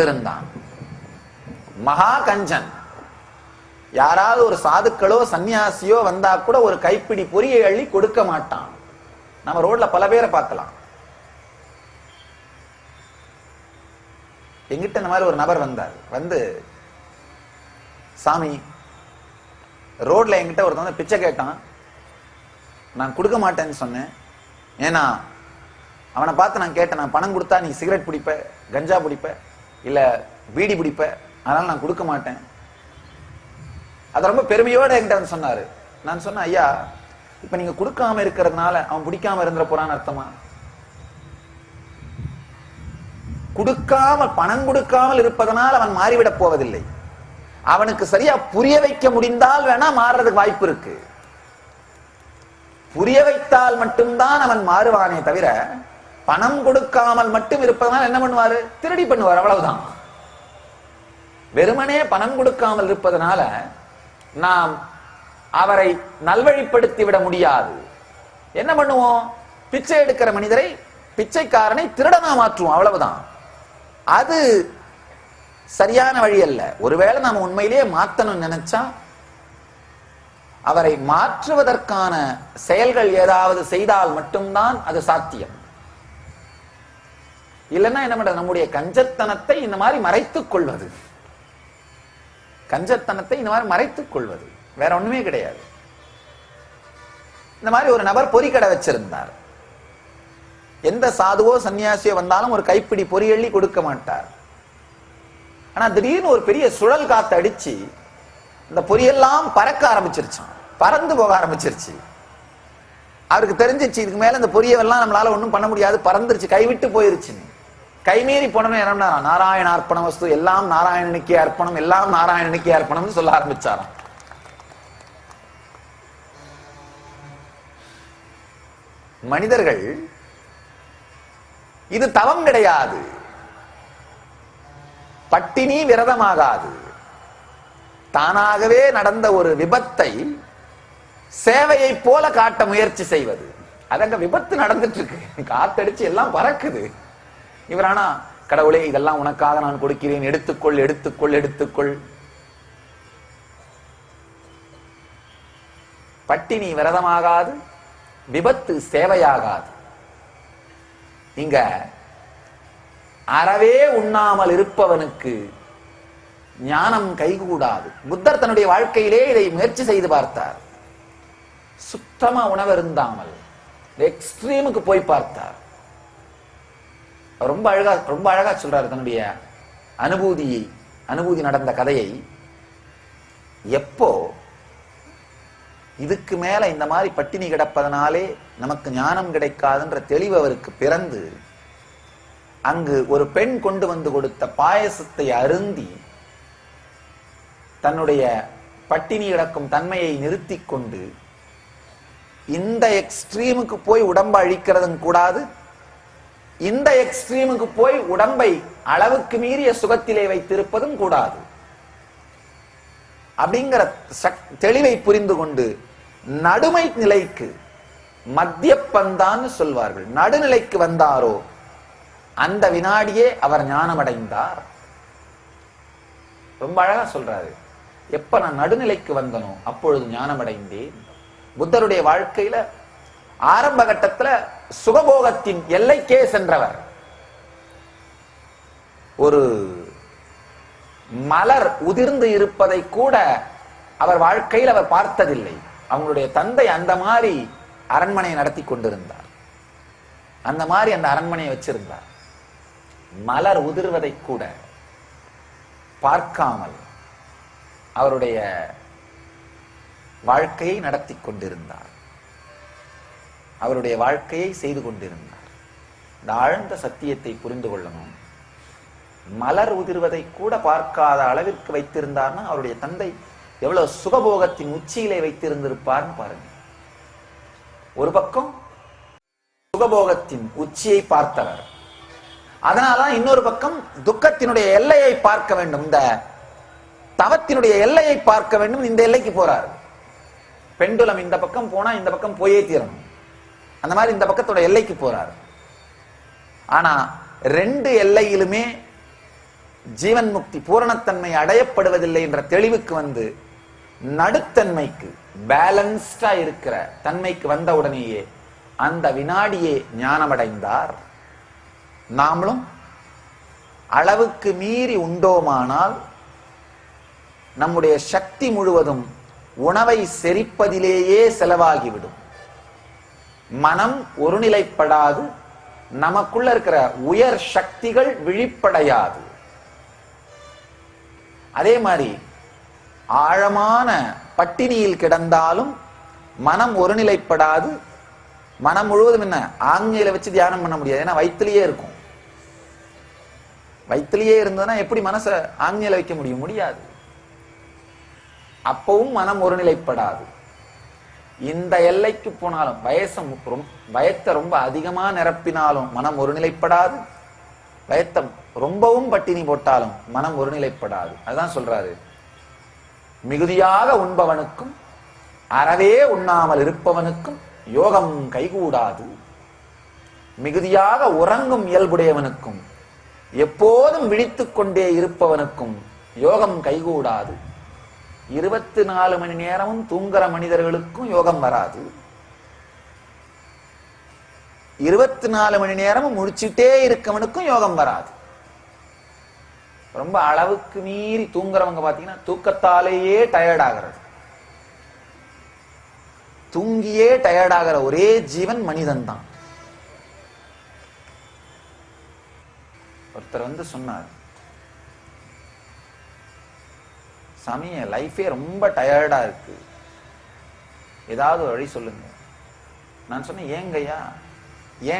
கொண்டிருந்தான். மகா கஞ்சன் யாராவது ஒரு சாதுக்களோ சன்னியாசியோ வந்தா கூட ஒரு கைப்பிடி பொரியை அள்ளி கொடுக்க மாட்டான். நம்ம ரோட்ல பல பேரை பார்க்கலாம். எங்கிட்ட இந்த மாதிரி ஒரு நபர் வந்தார். வந்து சாமி ரோட்ல என்கிட்ட ஒருத்தன் வந்து பிச்சை கேட்டான். நான் கொடுக்க மாட்டேன்னு சொன்னேன். ஏன்னா அவனை பார்த்து நான் கேட்டேன் நான் பணம் கொடுத்தா நீ சிகரெட் பிடிப்ப கஞ்சா பிடிப்ப இல்ல பீடி பிடிப்ப அதனால நான் கொடுக்க மாட்டேன். அது ரொம்ப பெருமையோட என்கிட்ட சொன்னாரு. நான் சொன்னேன் ஐயா இப்ப நீங்க கொடுக்காம இருக்கிறதுனால அவன் பிடிக்காம இருந்துட போறான்னு அர்த்தமா? கொடுக்காம பணம் கொடுக்காமல் இருப்பதனால் அவன் மாறிவிடப் போவதில்லை. அவனுக்கு சரியா புரிய வைக்க முடிந்தால் வேணா மாறுறதுக்கு வாய்ப்பு இருக்கு. புரிய வைத்தால் மட்டும்தான் அவன் மாறுவானே தவிர பணம் கொடுக்காமல் மட்டும் இருப்பதனால் என்ன பண்ணுவாரு? திருடி பண்ணுவார் அவ்வளவுதான். வெறுமனே பணம் கொடுக்காமல் இருப்பதனால நாம் அவரை நல்வழிப்படுத்தி விட முடியாது. என்ன பண்ணுவோம்? பிச்சை எடுக்கிற மனிதரை பிச்சைக்காரனை திருடனா மாற்றுவோம் அவ்வளவுதான். அது சரியான வழி அல்ல. ஒருவேளை நாம உண்மையிலேயே மாத்தணும் நினைச்சா அவரை மாற்றுவதற்கான செயல்கள் ஏதாவது செய்தால் மட்டும்தான் அது சாத்தியம். இல்லைன்னா என்ன பண்றது? நம்முடைய கஞ்சத்தனத்தை இந்த மாதிரி மறைத்துக் கொள்வது. கஞ்சத்தனத்தை இந்த மாதிரி மறைத்துக் கொள்வது. வேற ஒண்ணுமே கிடையாது. இந்த மாதிரி ஒரு நபர் பொறிக்கடை வச்சிருந்தார். எந்த சாதுவோ சன்னியாசியோ வந்தாலும் ஒரு கைப்பிடி பொறியள்ளி கொடுக்க மாட்டார். ஆனா திடீர்னு ஒரு பெரிய சுழல் காத்து அடிச்சு இந்த பொரியெல்லாம் பறக்க ஆரம்பிச்சிருச்சான் பறந்து போக ஆரம்பிச்சிருச்சு. அவருக்கு தெரிஞ்சிச்சு இதுக்கு மேல இந்த பொரியவெல்லாம் நம்மளால ஒன்றும் பண்ண முடியாது. பறந்துருச்சு கைவிட்டு போயிருச்சுன்னு. கைமீறி போனவன் என்ன நாராயண அர்ப்பண வஸ்து எல்லாம் நாராயணனுக்கே அர்ப்பணம் எல்லாம் நாராயணனுக்கே அர்ப்பணம்னு சொல்ல ஆரம்பிச்சாராம். மனிதர்கள் இது தவம் கிடையாது. பட்டினி விரதமாகாது. தானாகவே நடந்த ஒரு விபத்தை சேவையை போல காட்ட முயற்சி செய்வது. அதங்க விபத்து நடந்துட்டு இருக்கு. காத்தடிச்சு எல்லாம் பறக்குது. இவர் ஆனா கடவுளே இதெல்லாம் உனக்காக நான் கொடுக்கிறேன். எடுத்துக்கொள் எடுத்துக்கொள் எடுத்துக்கொள். பட்டினி விரதமாகாது விபத்து சேவையாகாது. இங்க அறவே உண்ணாமல் இருப்பவனுக்கு ஞானம் கைகூடாது. புத்தர் தன்னுடைய வாழ்க்கையிலே இதை முயற்சி செய்து பார்த்தார். சுத்தமா உணவு இருந்தாமல் எக்ஸ்ட்ரீமுக்கு போய் பார்த்தார். ரொம்ப அழகா ரொம்ப அழகா சொல்றாரு தன்னுடைய அனுபூதியை அனுபூதி நடந்த கதையை. எப்போ இதுக்கு மேல இந்த மாதிரி பட்டினி கிடப்பதனாலே நமக்கு ஞானம் கிடைக்காதுன்ற தெளிவு அவருக்கு பிறந்து அங்கு ஒரு பெண் கொண்டு வந்து கொடுத்த பாயசத்தை அருந்தி தன்னுடைய பட்டினி கிடக்கும் தன்மையை நிறுத்தி கொண்டு இந்த எக்ஸ்ட்ரீமுக்கு போய் உடம்பை அழிக்கிறதும் கூடாது இந்த எக்ஸ்ட்ரீமுக்கு போய் உடம்பை அளவுக்கு மீறிய சுகத்திலே வைத்திருப்பதும் கூடாது. அப்படிங்கிற சக்- தெளிவை புரிந்து கொண்டு நடுமை நிலைக்கு மத்திய பந்தான்னு சொல்வார்கள். நடுநிலைக்கு வந்தாரோ அந்த வினாடியே அவர் ஞானமடைந்தார். ரொம்ப அழகா சொல்றாரு. எப்ப நான் நடுநிலைக்கு வந்தனோ அப்பொழுது ஞானமடைந்தேன். புத்தருடைய வாழ்க்கையில ஆரம்ப கட்டத்துல சுகபோகத்தின் எல்லைக்கே சென்றவர். ஒரு மலர் உதிர்ந்து இருப்பதை கூட அவர் வாழ்க்கையில் அவர் பார்த்ததில்லை. அவங்களுடைய தந்தை அந்த மாதிரி அரண்மனையை நடத்தி கொண்டிருந்தார். அந்த மாதிரி அந்த அரண்மனையை வச்சிருந்தார். மலர் உதிர்வதை கூட பார்க்காமல் அவருடைய வாழ்க்கையை நடத்தி கொண்டிருந்தார். அவருடைய வாழ்க்கையை செய்து கொண்டிருந்தார். இந்த ஆழ்ந்த சத்தியத்தை புரிந்து கொள்ளணும். மலர் உதிர்வதை கூட பார்க்காத அளவிற்கு வைத்திருந்தார்னா அவருடைய தந்தை எவ்வளவு சுகபோகத்தின் உச்சியிலே வைத்திருந்திருப்பார்னு பாருங்க. ஒரு பக்கம் சுகபோகத்தின் உச்சியை பார்த்தவர். அதனாலதான் இன்னொரு பக்கம் துக்கத்தினுடைய எல்லையை பார்க்க வேண்டும். இந்த தவத்தினுடைய எல்லையை பார்க்க வேண்டும். இந்த எல்லைக்கு போறார். பெண்டுலம் இந்த பக்கம் போனா இந்த பக்கம் போயே தீரணும். அந்த மாதிரி இந்த பக்கத்தோட எல்லைக்கு போறாரு. ஆனா ரெண்டு எல்லையிலுமே ஜீவன் முக்தி பூரணத்தன்மை அடையப்படுவதில்லை என்ற தெளிவுக்கு வந்து நடுத்தன்மைக்கு பேலன்ஸ்டா இருக்கிற தன்மைக்கு வந்த உடனேயே அந்த வினாடியே ஞானமடைந்தார். நாமளும் அளவுக்கு மீறி உண்டோமானால் நம்முடைய சக்தி முழுவதும் உணவை செரிப்பதிலேயே செலவாகிவிடும். மனம் ஒருநிலைப்படாது நமக்குள்ள இருக்கிற உயர் சக்திகள் விழிப்படையாது. அதே மாதிரி ஆழமான பட்டினியில் கிடந்தாலும் மனம் ஒருநிலைப்படாது. மனம் முழுவதும் என்ன? ஆங்கையில வச்சு தியானம் பண்ண முடியாது. ஏன்னா வயிற்றுலயே இருக்கும். வயிற்றுலயே இருந்ததுன்னா எப்படி மனசை ஆங்கையில வைக்க முடியும்? முடியாது. அப்பவும் மனம் ஒருநிலைப்படாது. இந்த எல்லைக்கு போனாலும் பயசம் பயத்தை ரொம்ப அதிகமாக நிரப்பினாலும் மனம் ஒருநிலைப்படாது. பயத்தை ரொம்பவும் பட்டினி போட்டாலும் மனம் ஒருநிலைப்படாது. அதுதான் சொல்றாரு. மிகுதியாக உண்பவனுக்கும் அறவே உண்ணாமல் இருப்பவனுக்கும் யோகம் கைகூடாது. மிகுதியாக உறங்கும் இயல்புடையவனுக்கும் எப்போதும் விழித்துக்கொண்டே இருப்பவனுக்கும் யோகம் கைகூடாது. இருபத்தி நாலு மணி நேரமும் தூங்குற மனிதர்களுக்கும் யோகம் வராது. இருபத்தி நாலு மணி நேரமும் முடிச்சுட்டே இருக்கவனுக்கும் யோகம் வராது. ரொம்ப அளவுக்கு மீறி தூங்குறவங்க பாத்தீங்கன்னா தூக்கத்தாலேயே டயர்ட் ஆகிறது. தூங்கியே டயர்ட் ஆகிற ஒரே ஜீவன் மனிதன் தான் ஒருத்தர் வந்து சொன்னார் சாமி என் லைஃபே ரொம்ப டயர்டா இருக்கு. ஏதாவது ஒரு வழி சொல்லுங்க. நான் சொன்னேன் ஏங்கய்யா ஏன்